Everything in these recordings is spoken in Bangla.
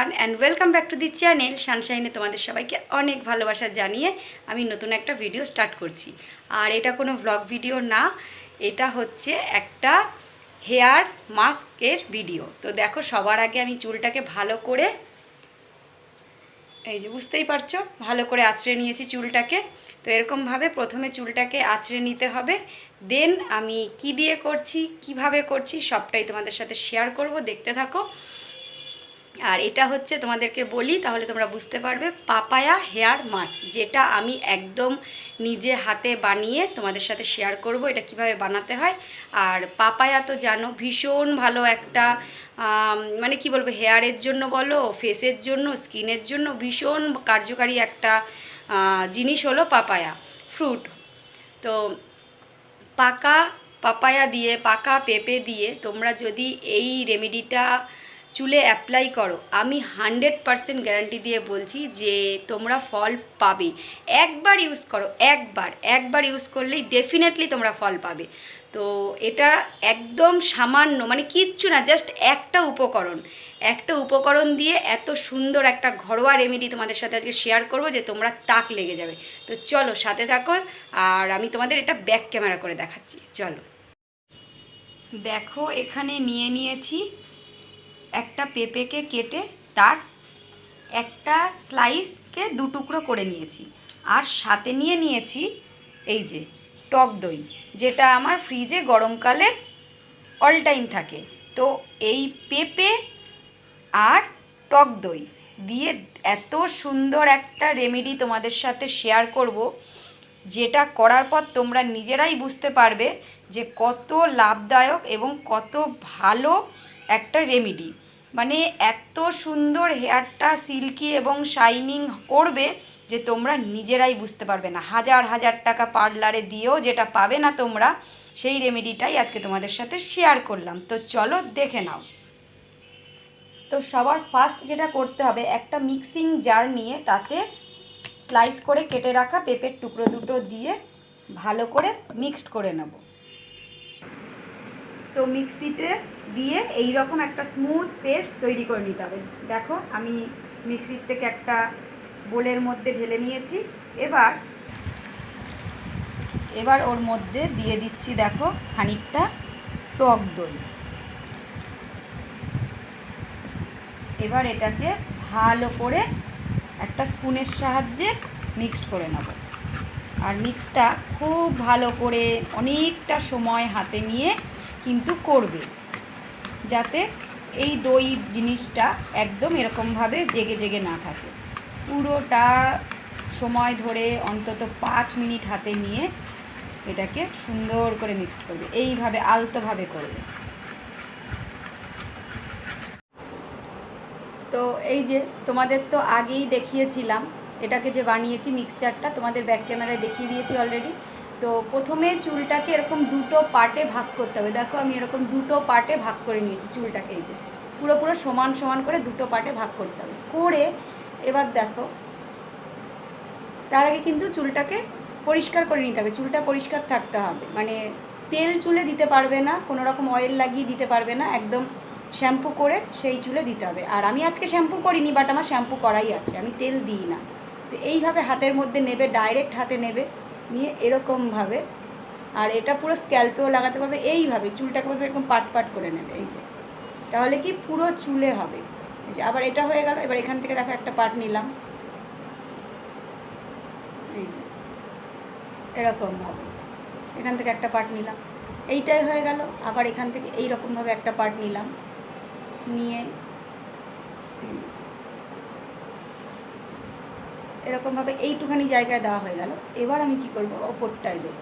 Everyone and welcome back to the channel সানশাইনে তোমাদের সবাইকে অনেক ভালোবাসা জানিয়ে আমি নতুন একটা ভিডিও স্টার্ট করছি। আর এটা কোনো ভ্লগ ভিডিও না, এটা হচ্ছে একটা হেয়ার মাস্কের ভিডিও তো দেখো, সবার আগে আমি চুলটাকে ভালো করে, এই যে বুঝতেই পারছ, ভালো করে আঁচড়ে নিয়েছি চুলটাকে। তো এরকমভাবে প্রথমে চুলটাকে আঁচড়ে নিতে হবে। দেন আমি কি দিয়ে করছি, কীভাবে করছি, সবটাই তোমাদের সাথে শেয়ার করব। দেখতে থাকো। আর এটা হচ্ছে তোমাদেরকে বলি, তাহলে তোমরা বুঝতে পারবে, পাপায়া হেয়ার মাস্ক, যেটা আমি একদম নিজে হাতে বানিয়ে তোমাদের সাথে শেয়ার করব, এটা কীভাবে বানাতে হয়। আর পাপায়া তো জানো, ভীষণ ভালো একটা মানে কি বলব হেয়ারের জন্য বলো ফেসের জন্য স্কিনের জন্য ভীষণ কার্যকারী একটা জিনিস হলো পাপায়া ফ্রুট তো পাকা পাপায়া দিয়ে, পাকা পেঁপে দিয়ে তোমরা যদি এই রেমেডিটা চুলে অ্যাপ্লাই করো। আমি হান্ড্রেড পারসেন্ট গ্যারান্টি দিয়ে বলছি যে তোমরা ফল পাবে। একবার ইউজ করো, একবার একবার ইউজ করলেই ডেফিনেটলি তোমরা ফল পাবে। তো এটা একদম সামান্য মানে কিচ্ছু না জাস্ট একটা উপকরণ। একটা উপকরণ দিয়ে এত সুন্দর একটা ঘরোয়া রেমেডি তোমাদের সাথে আজকে শেয়ার করব যে তোমরা তাক লেগে যাবে। তো চলো, সাথে থাকো আর আমি তোমাদের এটা ব্যাক ক্যামেরা করে দেখাচ্ছি। চলো। দেখো, এখানে নিয়ে নিয়েছি একটা পেঁপেকে কেটে তার একটা স্লাইসকে দু টুকরো করে নিয়েছি। আর সাথে নিয়ে নিয়েছি এই যে টক দই, যেটা আমার ফ্রিজে গরমকালে অল টাইম থাকে। তো এই পেঁপে আর টক দই দিয়ে এত সুন্দর একটা রেমেডি তোমাদের সাথে শেয়ার করব, যেটা করার পর তোমরা নিজেরাই বুঝতে পারবে যে কত লাভদায়ক এবং কত ভালো একটা রেমেডি মানে এত সুন্দর হেয়ারটা সিল্কি এবং শাইনিং করবে যে তোমরা নিজেরাই বুঝতে পারবে না। হাজার হাজার টাকা পার্লারে দিয়েও যেটা পাবে না তোমরা, সেই রেমেডিটাই আজকে তোমাদের সাথে শেয়ার করলাম। তো চলো দেখে নাও। তো সবার ফার্স্ট যেটা করতে হবে, একটা মিক্সিং জার নিয়ে তাতে স্লাইস করে কেটে রাখা পেঁপের টুকরো দুটো দিয়ে ভালো করে মিক্সড করে নেব। তো মিক্সিতে দিয়ে এই রকম একটা স্মুথ পেস্ট তৈরি করে নিতে হবে। দেখো, আমি মিক্সির থেকে একটা বোলের মধ্যে ঢেলে নিয়েছি। এবার এবার ওর মধ্যে দিয়ে দিচ্ছি, দেখো, খানিকটা টক দই। এবার এটাকে ভালো করে একটা স্পুনের সাহায্যে মিক্সড করে নেব। আর মিক্সটা খুব ভালো করে অনেকটা সময় হাতে নিয়ে কিন্তু করবে। যাতে এই দই জিনিসটা একদম এরকমভাবে জেগে জেগে না থাকে। পুরোটা সময় ধরে অন্তত পাঁচ মিনিট হাতে নিয়ে এটাকে সুন্দর করে মিক্সড করবে। এইভাবে, আলতোভাবে করবে। তো এই যে তোমাদের তো আগেই দেখিয়েছিলাম, এটাকে যে বানিয়েছি মিক্সচারটা তোমাদের ব্যাক ক্যামেরায় দেখিয়ে দিয়েছি অলরেডি তো প্রথমে চুলটাকে এরকম দুটো পার্টে ভাগ করতে হবে। দেখো আমি এরকম দুটো পার্টে ভাগ করে নিয়েছি চুলটাকে এই যে। পুরো পুরো সমান সমান করে দুটো পার্টে ভাগ করতে হবে। করে এবার দেখো, তার আগে কিন্তু চুলটাকে পরিষ্কার করে নিতে হবে। চুলটা পরিষ্কার থাকতে হবে। মানে তেল চুলে দিতে পারবে না, কোনো রকম অয়েল লাগিয়ে দিতে পারবে না। একদম শ্যাম্পু করে সেই চুলে দিতে হবে। আর আমি আজকে শ্যাম্পু করিনি বাট আমার শ্যাম্পু করাই আছে। আমি তেল দিই না। তো এইভাবে হাতের মধ্যে নেবে ডাইরেক্ট হাতে নেবে। নিয়ে এরকমভাবে আর এটা পুরো স্ক্যাল্পেও লাগাতে পারবে এইভাবে, চুলটাকে বলবে এরকম পাট পাট করে নেবে, এই যে। তাহলে কি পুরো চুলে হবে। এই যে আবার এটা হয়ে গেল, এবার এখান থেকে দেখো একটা পাট নিলাম। এই যে এরকমভাবে এখান থেকে একটা পার্ট নিলাম। এইটাই হয়ে গেল। আবার এখান থেকে এই রকমভাবে একটা পার্ট নিলাম। নিয়ে এরকমভাবে এইটুখানি জায়গায় দেওয়া হয়ে গেল। এবার আমি কি করব? ওপরটায় দেবো।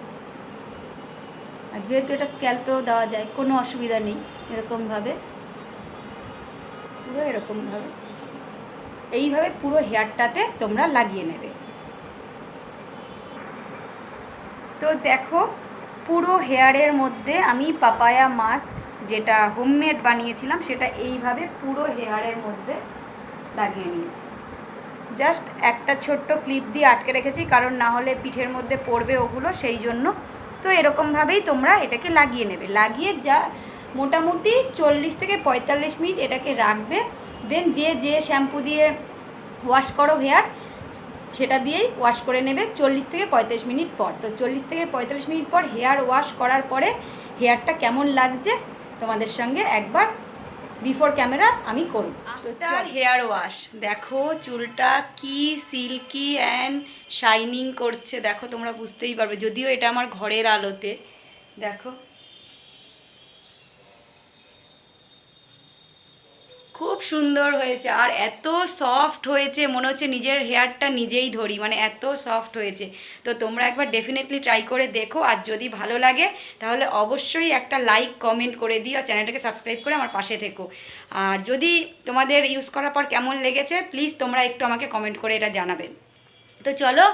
আর যেহেতু এটা স্ক্যাল্পেও দেওয়া যায়, কোনো অসুবিধা নেই। এরকমভাবে, পুরো এরকমভাবে। এইভাবে পুরো হেয়ারটাতে তোমরা লাগিয়ে নেবে। তো দেখো, পুরো হেয়ারের মধ্যে আমি পাপায়া মাস্ক, যেটা হোমমেড বানিয়েছিলাম, সেটা এইভাবে পুরো হেয়ারের মধ্যে লাগিয়ে নিয়েছি। জাস্ট একটা ছোট্ট ক্লিপ দিয়ে আটকে রেখেছি, কারণ না হলে পিঠের মধ্যে পড়বে ওগুলো, সেই জন্য। তো এরকমভাবেই তোমরা এটাকে লাগিয়ে নেবে। লাগিয়ে যা মোটামুটি চল্লিশ থেকে পঁয়তাল্লিশ মিনিট এটাকে রাখবে। দেন যে যে শ্যাম্পু দিয়ে ওয়াশ করো হেয়ার সেটা দিয়েই ওয়াশ করে নেবে চল্লিশ থেকে পঁয়তাল্লিশ মিনিট পর। তো চল্লিশ থেকে পঁয়তাল্লিশ মিনিট পর হেয়ার ওয়াশ করার পরে হেয়ারটা কেমন লাগছে তোমাদের সঙ্গে একবার বিফোর ক্যামেরা আমি করি। আফটার হেয়ার ওয়াশ দেখো চুলটা কি সিল্কি অ্যান্ড শাইনিং করছে, দেখো তোমরা বুঝতেই পারবে, যদিও এটা আমার ঘরের আলোতে, দেখো। খুব সুন্দর হয়েছে আর এত সফট হয়েছে, মনে হচ্ছে নিজের হেয়ারটা নিজেই ধরি মানে এত সফট হয়েছে। তো তোমরা একবার ডেফিনেটলি ট্রাই করে দেখো, আর যদি ভালো লাগে, তাহলে অবশ্যই একটা লাইক কমেন্ট করে দিও, আর চ্যানেলটাকে সাবস্ক্রাইব করে আমার পাশে থেকো। আর যদি তোমাদের ইউজ করার পর কেমন লেগেছে প্লিজ তোমরা একটু আমাকে কমেন্ট করে এটা জানাবে। তো চলো,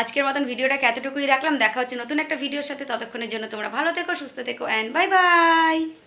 আজকের মতন ভিডিওটাকে এতটুকুই রাখলাম, দেখা হচ্ছে নতুন একটা ভিডিওর সাথে, ততক্ষণের জন্য তোমরা ভালো থেকো, সুস্থ থেকো অ্যান্ড বাই বাই